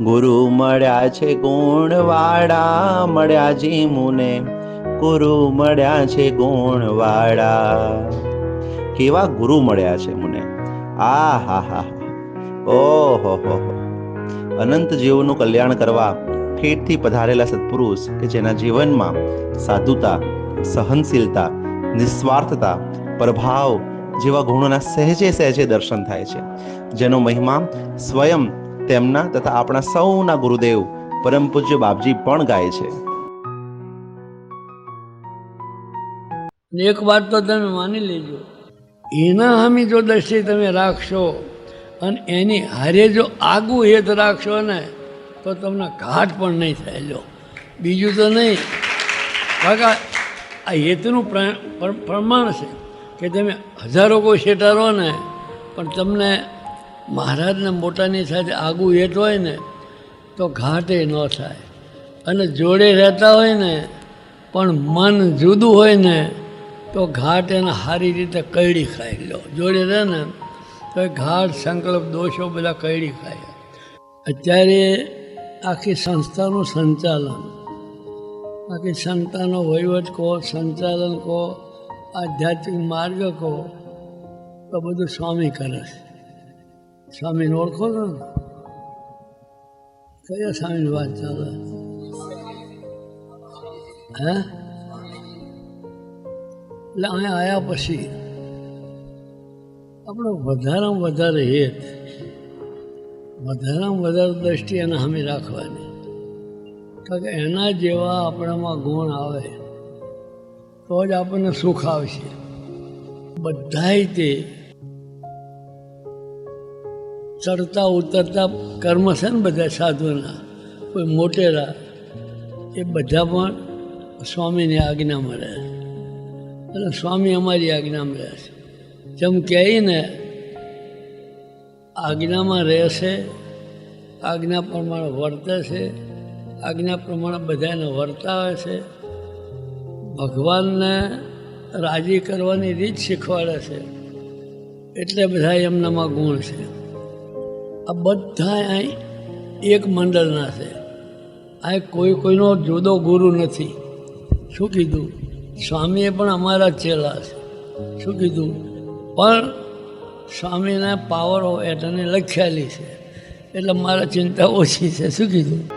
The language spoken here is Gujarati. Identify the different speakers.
Speaker 1: ગુરુ મળ્યા છે ગુણવાળા, મળ્યા જી મુને ગુરુ મળ્યા છે ગુણવાળા. કેવા ગુરુ મળ્યા છે મુને. આ હા હા ઓહો, હો અનંત જીવનું કલ્યાણ કરવા ઠેઠથી પધારેલા સત્પુરુષ કે જેના જીવનમાં સાધુતા, સહનશીલતા, નિસ્વાર્થતા, પ્રભાવ જેવા ગુણોના સહેજે સહેજે દર્શન થાય છે. જેનો મહિમા સ્વયં તેમના તથા આપણા સૌના ગુરુદેવ પરમ પૂજ્ય બાપજી પણ ગાય છે.
Speaker 2: એક વાત તો તમે માની લેજો. એના હામી જો દ્રષ્ટિ તમે રાખશો અને એની હારે જો આગું હેત રાખશો ને, તો તમને ઘાટ પણ નહીં થાય જો બીજું તો નહીં. કાકા, આ હેતનું પ્ર- પ્ર- પ્રમાણ છે કે તમે હજારો કોઈ શેટારો ને, પણ તમને મહારાજને મોટાની સાથે આગું હેત હોય ને, તો ઘાટે ન થાય. અને જોડે રહેતા હોય ને, પણ મન જુદું હોય ને, તો ઘાટ એને સારી રીતે કયડી ખાઈ લો, જોડે રહે ને, તો એ ઘાટ, સંકલ્પ, દોષો બધા કઈડી ખાય. અત્યારે આખી સંસ્થાનું સંચાલન આખી સંસ્થાનો વહીવટ કહો સંચાલન કહો આધ્યાત્મિક માર્ગ કહો તો બધું સ્વામી કરે છે. સ્વામીને ઓળખો ને કયા સ્વામીની વાત ચાલે? હે? એટલે અહીંયા આવ્યા પછી આપણો વધારામાં વધારે હેત, વધારામાં વધારે દ્રષ્ટિ એને સામે રાખવાની. કારણ કે એના જેવા આપણામાં ગુણ આવે, તો જ આપણને સુખ આવશે. બધાય તે ચડતા, ઉતરતા કર્મ છે ને બધા સાધુના, કોઈ મોટેરા, એ બધા પણ સ્વામીની આજ્ઞામાં રહે અને સ્વામી અમારી આજ્ઞામાં રહે છે. જેમ કહીને આજ્ઞામાં રહેશે, આજ્ઞા પ્રમાણે વર્તે છે, આજ્ઞા પ્રમાણે બધાને વર્તાવે છે, ભગવાનને રાજી કરવાની રીત શીખવાડે છે, એટલે બધા એમનામાં ગુણ છે. આ બધા અહીં એક મંડળના છે. આ કોઈ કોઈનો જુદો ગુરુ નથી. શું કીધું? સ્વામીએ પણ અમારા ચેલા છે. શું કીધું? પણ સ્વામીના પાવરો એટને લખેલી છે. એટલે મારા ચિંતા ઓછી છે. શું કીધું?